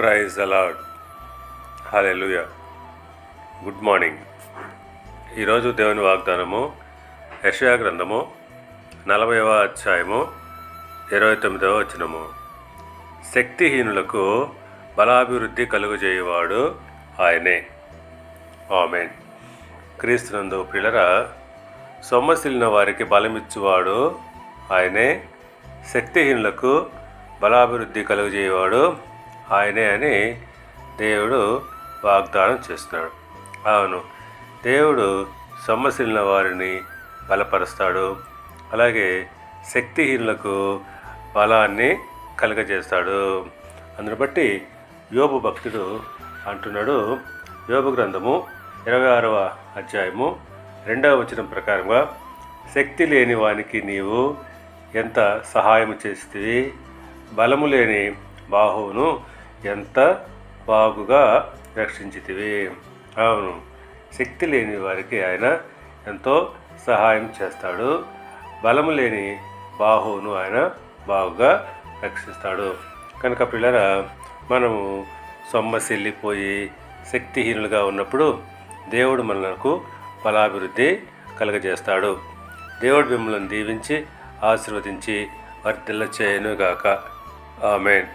Praise అలాడ్ hallelujah good morning ఈరోజు దేవుని వాగ్దానము యషయా గ్రంథము నలభైవ అధ్యాయము ఇరవై తొమ్మిదవ వచనము. శక్తిహీనులకు బలాభివృద్ధి కలుగజేయవాడు ఆయనే. ఆమెన్. క్రీస్తునందు పిల్లరా సొమ్మసిలిన వారికి బలమిచ్చువాడు ఆయనే. శక్తిహీనులకు బలాభివృద్ధి కలుగజేయవాడు ఆయనే అని దేవుడు వాగ్దానం చేస్తున్నాడు. అవును దేవుడు సొమ్మసిలిన వారిని బలపరుస్తాడు. అలాగే శక్తిహీనులకు బలాన్ని కలుగజేస్తాడు. అందును బట్టి యోబు భక్తుడు అంటున్నాడు. యోబు గ్రంథము ఇరవై ఆరవ అధ్యాయము రెండవ వచనం ప్రకారంగా శక్తి లేని వానికి నీవు ఎంత సహాయం చేస్తే బలము లేని బాహువును ఎంత బాగుగా రక్షించితివి. అవును శక్తి లేని వారికి ఆయన ఎంతో సహాయం చేస్తాడు. బలము లేని బాహువును ఆయన బాగుగా రక్షిస్తాడు. కనుక పిల్లల మనము సొమ్మసిల్లిపోయి శక్తిహీనులుగా ఉన్నప్పుడు దేవుడు మనకు బలాభివృద్ధి కలుగజేస్తాడు. దేవుడు మిమ్మల్ని దీవించి ఆశీర్వదించి వర్ధిల్ల చేయనుగాక ఆమెన్.